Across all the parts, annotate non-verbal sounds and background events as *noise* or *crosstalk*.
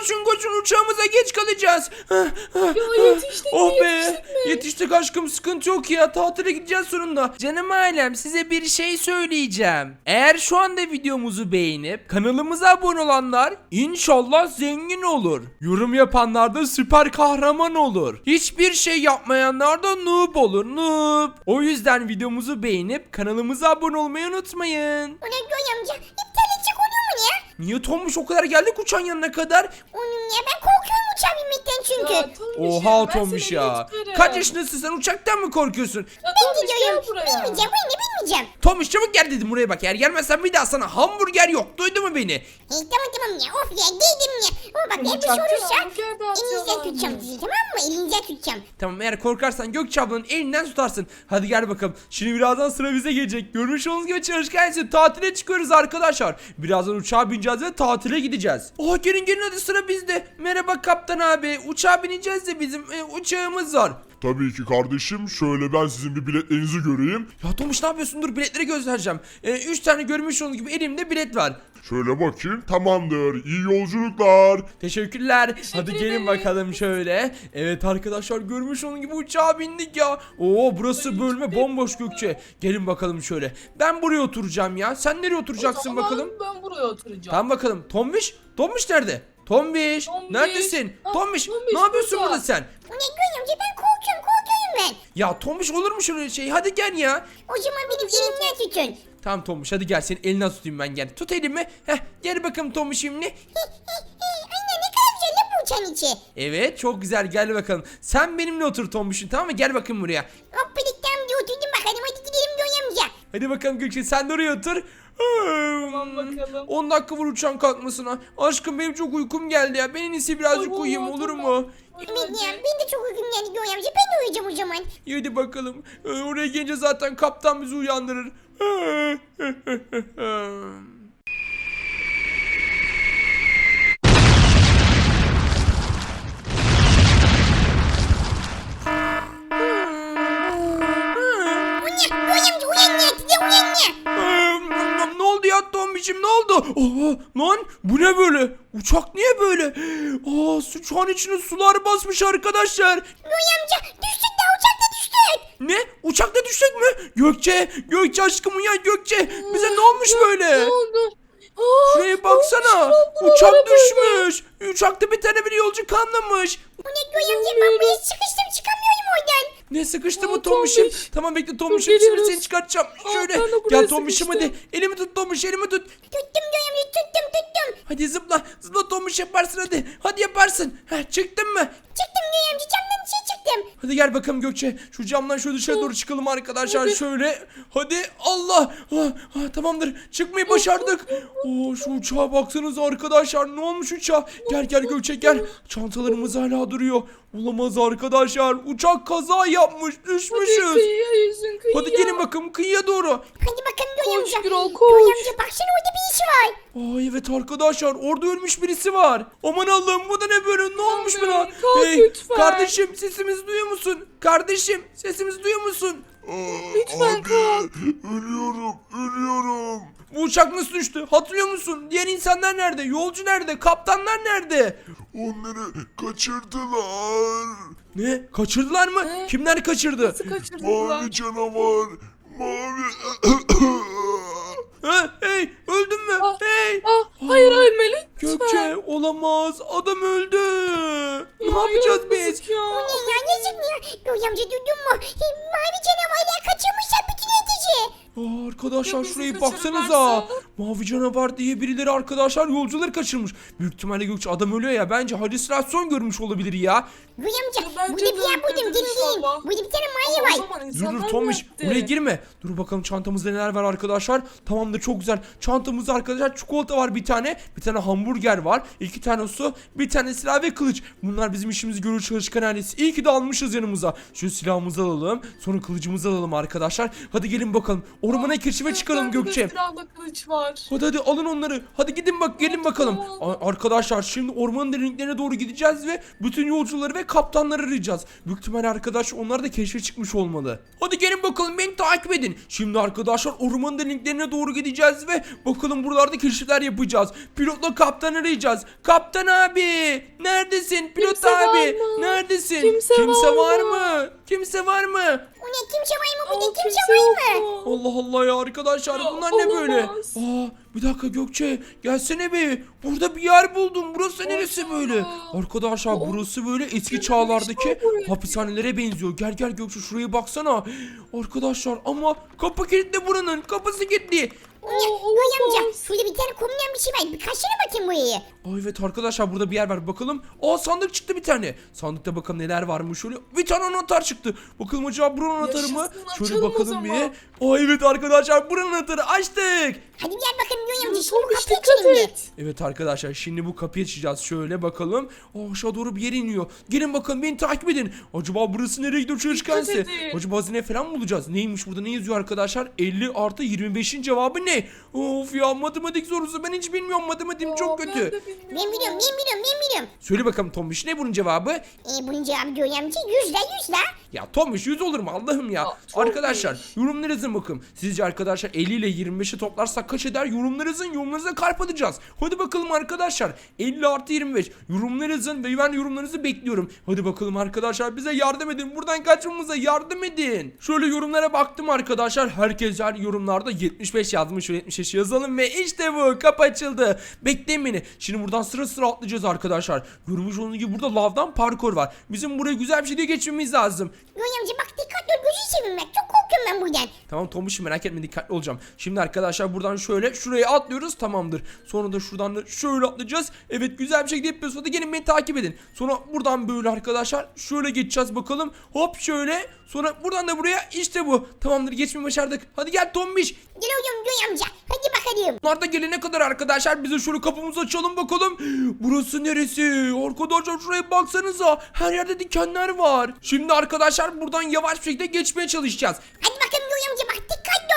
koşun koşun uçağımıza geç kalacağız. Ya yetiştik mi, Oh be yetiştik mi? yetiştik aşkım sıkıntı yok ya tatile gideceğiz sonunda. Canım ailem size bir şey söyleyeceğim. Eğer şu anda videomuzu beğenip kanalımıza abone olanlar inşallah zengin olur. Yorum yapanlar da süper kahraman olur. Hiçbir şey yapmayanlar da noob olur noob. O yüzden videomuzu beğenip kanalımıza abone olmayı unutmayın. Ona Göğe amca Niye Tommuş o kadar geldik uçağın yanına kadar? Onun ya ben korkuyorum uçağa binmekten çünkü. Ya, Tombiş ya, Oha ben seni ya. Kaç yaşındasın sen uçaktan mı korkuyorsun? Ya ben Tombiş gidiyorum. gel buraya. Bilmeyeceğim bu ne bilmeyeceğim. Tommuş çabuk gel dedim buraya bak. Eğer gelmezsen bir daha sana hamburger yok. Duydun mu beni? Hey, tamam tamam ya of ya değdim ya. Ama bak eğer bir şey uçakta olursa hamburger dağıtıyorlar elinizden mı? tutacağım sizi tamam mı? Elinizden tutacağım. Tamam eğer korkarsan Gökçe ablanın elinden tutarsın. Hadi gel bakalım. Şimdi birazdan sıra bize gelecek. Görmüş olduğunuz gibi çalışkan için tatile çıkıyoruz arkadaşlar. Birazdan uçağa bineceğiz ve tatile gideceğiz. Oh gelin gelin hadi sıra bizde. Merhaba kaptan abi. Uçağa bineceğiz de bizim e, uçağımız var. Tabii ki kardeşim. Şöyle ben sizin bir biletlerinizi göreyim. Ya Tomuş ne yapıyorsun? Dur biletleri göstereceğim. E, üç tane görmüş olduğunuz gibi elimde bilet var. Şöyle bakayım. Tamamdır. İyi yolculuklar. Teşekkürler. Hadi gelin ederim. bakalım şöyle. Evet arkadaşlar görmüş onun gibi uçağa bindik ya. Oo burası bölme bomboş Gökçe. Gelin bakalım şöyle. Ben buraya oturacağım ya. Sen nereye oturacaksın O zaman bakalım? Ben buraya oturacağım. Tamam bakalım. Tombiş? Tombiş nerede? Tombiş, Tombiş. neredesin? Ah, Tombiş, Tombiş ne yapıyorsun burada. burada sen? Ne amca ben korkuyorum korkuyorum ben. Ya Tombiş olur mu şöyle şey? Hadi gel ya. O zaman benim elimden tutun. Tamam Tombiş hadi gel senin elinden tutayım ben gel. Tut elimi. Heh gel bakalım Tombiş şimdi. Anne ne kadar güzel lan bu uçağın içi. Evet çok güzel gel bakalım. Sen benimle otur Tombiş'in tamam mı? Gel bakayım buraya. Hop birlikte amca oturdum bakalım hadi gidelim Göğe amca. Hadi bakalım Gökçe sen de oraya otur. Tamam bakalım. 10 dakika var uçağın kalkmasına. Aşkım benim çok uykum geldi ya. Ben en iyisi birazcık Ay, uyuyayım olur tamam. mu? Evet ya ben de çok uykum geldi Göğe amca ben de uyuyacağım o zaman. İyi, Hadi bakalım. Ee, Oraya gelince zaten kaptan bizi uyandırır. *laughs* Aa, lan bu ne böyle? Uçak niye böyle? Aa, an içine sular basmış arkadaşlar. Göğe amca düştük de uçakta düştük. Ne? Uçakta düştük mü? Gökçe, Gökçe aşkım uyan Gökçe. Bize ne olmuş böyle? Ne oldu? Aa, Şuraya baksana. Uçak düşmüş. Uçakta bir tane bir yolcu kanlamış. Bu ne amca ben buraya sıkıştım çıkamıyorum oradan. Ne sıkıştı Aa, bu Tombiş'im? Tombiş. Tamam bekle Tombiş'im Dur, şimdi geliyoruz. seni çıkartacağım. Aa, Şöyle ben de buraya gel Tombiş'im hadi. sıkıştım. Elimi tut Tombiş elimi tut. Tuttum amca tuttum tuttum. Hadi zıpla. Zıpla Tombiş yaparsın hadi. Hadi yaparsın. Heh, çıktın mı? Çıktım Hadi gel bakalım Gökçe. Şu camdan şöyle dışarı doğru çıkalım arkadaşlar. Şöyle. Hadi Allah. Ah, ah, tamamdır. Çıkmayı başardık. Oo, şu uçağa baksanıza arkadaşlar. Ne olmuş uçağa? Gel gel Gökçe gel. Çantalarımız hala duruyor. Olamaz arkadaşlar. Uçak kaza yapmış. Hadi Düşmüşüz. kıyıya yüzün kıyıya. Hadi gelin bakalım kıyıya doğru. Hadi bakalım Koş amca. Gürol koş. amca baksana orada bir iş var. Aa evet arkadaşlar orada ölmüş birisi var. Aman Allah'ım bu da ne böyle ne olmuş buna? Aman, kalk lütfen. kardeşim sesimizi duyuyor musun? Kardeşim sesimizi duyuyor musun? Lütfen abi, kalk. Ölüyorum. Ölüyorum. Bu uçak nasıl düştü? Hatırlıyor musun? Diğer insanlar nerede? Yolcu nerede? Kaptanlar nerede? Onları kaçırdılar. Ne? Kaçırdılar mı? Ne? Kimler kaçırdı? Nasıl kaçırdılar? Mavi canavar. Mavi. Ha, hey öldün mü? Ah, hey. Ah, hayır ölme lütfen. Gökçe olamaz adam öldü. ne Ya, yapacağız biz? Ya. Bu ne ya mı ya? Göğe amca duydun mu? Mavi canavarlar kaçırmışlar. Aa, arkadaşlar Ya bizi şurayı baksanıza. kaçırırlarsa? Mavi canavar diye birileri arkadaşlar yolcuları kaçırmış. Büyük ihtimalle Gökçe adam ölüyor ya. Bence halüsinasyon görmüş olabilir ya. Ya bence burada bir de yer buldum gelin gelin. inşallah. Burada bir tane maya var. zaman Dur insanlar dur Tomiş yaptı? buraya girme. Dur bakalım çantamızda neler var arkadaşlar. Tamamdır çok güzel. Çantamızda arkadaşlar çikolata var bir tane. Bir tane hamburger var. iki tane su. Bir tane silah ve kılıç. Bunlar bizim işimizi görür çalışkan ailesi. İyi ki de almışız yanımıza. Şu silahımızı alalım. Sonra kılıcımızı alalım arkadaşlar. Hadi gelin bakalım. Ormana keşife çıkalım Gökçe. silahla kılıç var. Hadi hadi alın onları. Hadi gidin bak gelin bakalım. A- Arkadaşlar şimdi ormanın derinliklerine doğru gideceğiz ve bütün yolcuları ve kaptanları arayacağız. Büyük ihtimalle arkadaş onlar da keşfe çıkmış olmalı. Hadi gelin bakalım beni takip edin. Şimdi arkadaşlar ormanın derinliklerine doğru gideceğiz ve bakalım buralarda keşifler yapacağız. Pilotla kaptan arayacağız. Kaptan abi neredesin? Pilot Kimse var abi mı? neredesin? Kimse var mı? Kimse var mı? O ne kimse var mı kimse kimse yok var mı? Allah Allah ya arkadaşlar Ya, bunlar ne böyle? olamaz. Aa bir dakika Gökçe gelsene be. Burada bir yer buldum. Burası neresi böyle? Arkadaşlar burası böyle eski çağlardaki hapishanelere benziyor. Gel gel Gökçe şuraya baksana. Arkadaşlar ama kapı kilitli buranın. Kapısı kilitli. Yoy amca şurada bir tane kombinen bir şey var. Bir kaçsana bakayım burayı. Aa, evet arkadaşlar burada bir yer var bakalım. Aa sandık çıktı bir tane. Sandıkta bakalım neler varmış şöyle. Bir tane anahtar çıktı. Bakalım acaba buranın anahtarı mı? Yaşasın, Şöyle açalım o bakalım bir. zaman. Aa evet arkadaşlar buranın anahtarı açtık. Hadi gel bakalım amca şimdi bu kapıyı dikkat açalım bir. et. Evet arkadaşlar şimdi bu kapıyı açacağız. Şöyle bakalım. Aa, aşağı doğru bir yer iniyor. Gelin bakalım beni takip edin. Acaba burası nereye gidiyor çalışkansı? edin. Acaba hazine falan mı bulacağız? Neymiş burada ne yazıyor arkadaşlar? 50 artı 25'in cevabı ne? Of ya matematik sorusu ben hiç bilmiyorum. Matematiğim Aa, çok ben kötü. de bilmiyorum. Ben biliyorum ben biliyorum ben biliyorum. Söyle bakalım Tombiş ne bunun cevabı? Ee, bunun cevabı Yoy amca yüzde yüzde. Ya Tombiş 100 olur mu Allah'ım ya. Çok arkadaşlar iyi. yorumları yazın bakın. Sizce arkadaşlar 50 ile 25'i toplarsak kaç eder? Yorumları yazın yorumlarınıza kalp atacağız. Hadi bakalım arkadaşlar 50 artı 25 yorumları yazın ve ben yorumlarınızı bekliyorum. Hadi bakalım arkadaşlar bize yardım edin. Buradan kaçmamıza yardım edin. Şöyle yorumlara baktım arkadaşlar. Herkes her yorumlarda 75 yazmış ve 75 yazalım ve işte bu kapı açıldı. Bekleyin beni. Şimdi buradan sıra sıra atlayacağız arkadaşlar. Görmüş olduğunuz gibi burada lavdan parkur var. Bizim buraya güzel bir şekilde geçmemiz lazım. Yoy amca bak dikkatli ol gözü buradan. Tamam Tomuş merak etme dikkatli olacağım. Şimdi arkadaşlar buradan şöyle şuraya atlıyoruz tamamdır. Sonra da şuradan da şöyle atlayacağız. Evet güzel bir şekilde yapıyoruz. Hadi gelin beni takip edin. Sonra buradan böyle arkadaşlar şöyle geçeceğiz bakalım. Hop şöyle. Sonra buradan da buraya işte bu. Tamamdır geçmeyi başardık. Hadi gel Tombiş. Gel oğlum Yoy amca. Hadi bakalım. Bunlar da gelene kadar arkadaşlar bize şöyle kapımızı açalım bakalım. Burası neresi? Arkadaşlar şuraya baksanıza. Her yerde dikenler var. Şimdi arkadaşlar buradan yavaş bir şekilde geçmeye çalışacağız. Hadi bakalım Yoy amca bak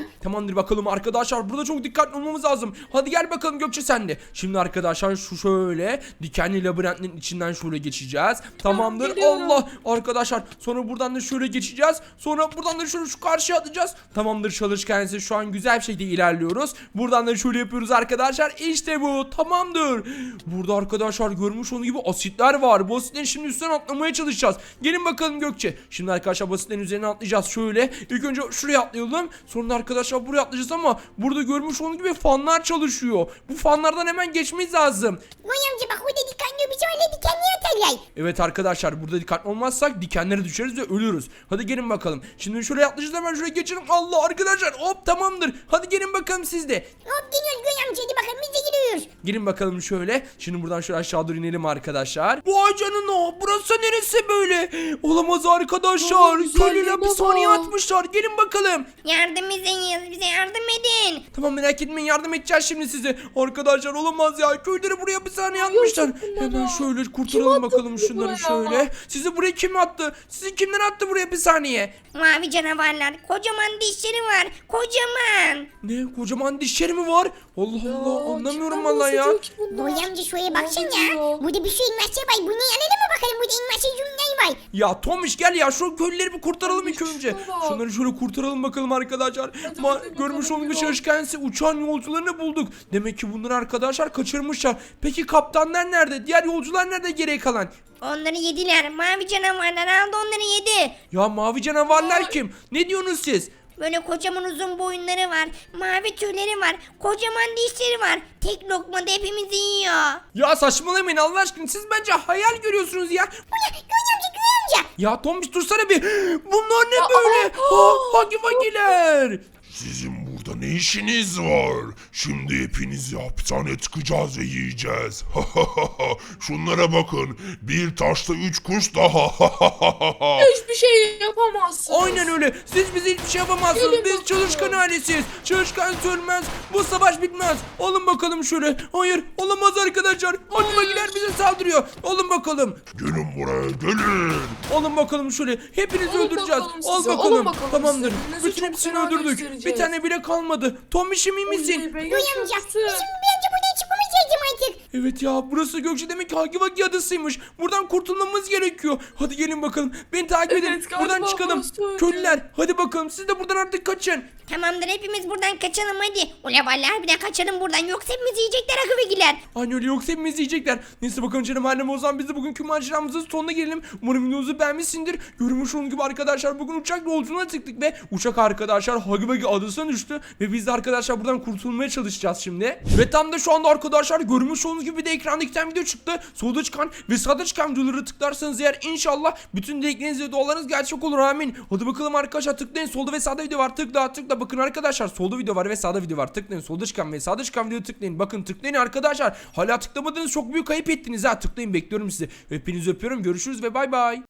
ol. Tamamdır bakalım arkadaşlar burada çok dikkatli olmamız lazım. Hadi gel bakalım Gökçe sen de. Şimdi arkadaşlar şu şöyle dikenli labirentin içinden şöyle geçeceğiz. Tamamdır geliyorum. Allah arkadaşlar sonra buradan da şöyle geçeceğiz. Sonra buradan da şöyle şu karşıya atlayacağız. Tamamdır çalışkansı şu an güzel bir şekilde ilerliyoruz. Buradan da şöyle yapıyoruz arkadaşlar. İşte bu tamamdır. Burada arkadaşlar görmüş olduğunuz gibi asitler var. Bu asitlerin şimdi üstüne atlamaya çalışacağız. Gelin bakalım Gökçe. Şimdi arkadaşlar bu asitlerin üzerine atlayacağız şöyle. İlk önce şuraya atlayalım. Sonra arkadaşlar buraya atlayacağız ama burada görmüş olduğunuz gibi fanlar çalışıyor. Bu fanlardan hemen geçmemiz lazım. Yoy amca bak orada ol. Bizi öyle dikenli atarlar. Evet arkadaşlar burada dikkatli olmazsak dikenlere düşeriz ve ölürüz. Hadi gelin bakalım. Şimdi şuraya atlayacağız hemen şuraya geçelim. Allah arkadaşlar hop tamamdır. Hadi gelin bakalım siz de. Hop geliyoruz Yoy amca. Hadi bakalım biz de gidiyoruz. Gelin bakalım şöyle. Şimdi buradan şöyle aşağı doğru inelim arkadaşlar. Vay canına burası neresi böyle? Olamaz arkadaşlar. Aa, Köylüler bir saniye atmışlar. Gelin bakalım. Yardım edin bize yardım edin. Tamam merak etmeyin yardım edeceğiz şimdi size. Arkadaşlar olamaz ya. Köyleri buraya bir saniye atmışlar. bunlara. Hemen şöyle kurtaralım attı bakalım bizi şunları buraya? şöyle. Sizi buraya kim attı? Sizi kimler attı buraya bir saniye? Mavi canavarlar. Kocaman dişleri var. Kocaman. Ne kocaman dişleri mi var? Allah Allah anlamıyorum kimden ya. bunlar? Yoy amca şuraya baksana. diyor? Burada bir sürü üniversite var. Bunu yanalım mı bakalım? Burada üniversite cümleleri var. Ya Tomiş gel ya şu köylüleri bir kurtaralım ilk önce. bak. Şunları şöyle kurtaralım bakalım arkadaşlar. Hadi, Ma hadi görmüş bakalım, olduğunuz yürü. çalışkansı uçan yolcularını bulduk. Demek ki bunları arkadaşlar kaçırmışlar. Peki kaptanlar nerede? Diğer yolcular nerede geriye kalan? Onları yediler. Mavi canavarlar aldı onları yedi. Ya mavi canavarlar Ay. kim? Ne diyorsunuz siz? Böyle kocaman uzun boyunları var. Mavi tüyleri var. Kocaman dişleri var. Tek lokmada hepimizi yiyor. Ya saçmalamayın Allah aşkına siz bence hayal görüyorsunuz ya. Bu ne? Göy amca Göy amca. Ya Tomiş dursana bir. Bunlar ne böyle? Ha, hangi fakirler? Sizin ne işiniz var? Şimdi hepinizi hapishaneye tıkacağız ve yiyeceğiz. *laughs* Şunlara bakın. Bir taşla üç kuş daha. *laughs* Hiçbir şey yapamazsın. Aynen öyle. Siz bize hiçbir şey yapamazsınız. Gelin Biz bakalım. çalışkan ailesiyiz. Çalışkan sönmez. Bu savaş bitmez. Alın bakalım şöyle. Hayır olamaz arkadaşlar. Hakimekiler bize saldırıyor. Alın bakalım. gelin buraya gelin. Alın bakalım şöyle. Hepinizi Alın öldüreceğiz. bakalım Al size, alın bakalım. bakalım Tamamdır. size. Bütün çok hepsini fena öldürdük. Bir göstereceğiz. tane bile kalmadı. Tomiş'im iyi misin? Oley be, Yoy amca yaşasın. bizim bir önce Evet ya burası Gökçe demek ki Hagi Vagi adasıymış. Buradan kurtulmamız gerekiyor. Hadi gelin bakalım. Beni takip edin. Evet, galiba buradan çıkalım. burası öyle. Köylüler hadi bakalım siz de buradan artık kaçın. Tamamdır hepimiz buradan kaçalım hadi. Ula vallahi bir de kaçalım buradan yoksa hepimizi yiyecekler akıbegiler. Aynı öyle yoksa hepimizi yiyecekler. Neyse bakalım canım annem o zaman biz de bugünkü maceramızın sonuna gelelim. Umarım videomuzu beğenmişsindir. Görmüş olduğunuz gibi arkadaşlar bugün uçak yolculuğuna çıktık ve uçak arkadaşlar Hagi Vagi adasına düştü. Ve biz de arkadaşlar buradan kurtulmaya çalışacağız şimdi. Ve tam da şu anda arkadaşlar görmüş olduğunuz gibi de ekranda iki video çıktı. Solda çıkan ve sağda çıkan videoları tıklarsanız eğer inşallah bütün dilekleriniz ve dualarınız gerçek olur amin. Hadi bakalım arkadaşlar tıklayın. Solda ve sağda video var. Tıkla tıkla. Bakın arkadaşlar solda video var ve sağda video var. Tıklayın. Solda çıkan ve sağda çıkan videoyu tıklayın. Bakın tıklayın arkadaşlar. Hala tıklamadınız çok büyük kayıp ettiniz ha. Tıklayın bekliyorum sizi. Hepinizi öpüyorum. Görüşürüz ve bay bay.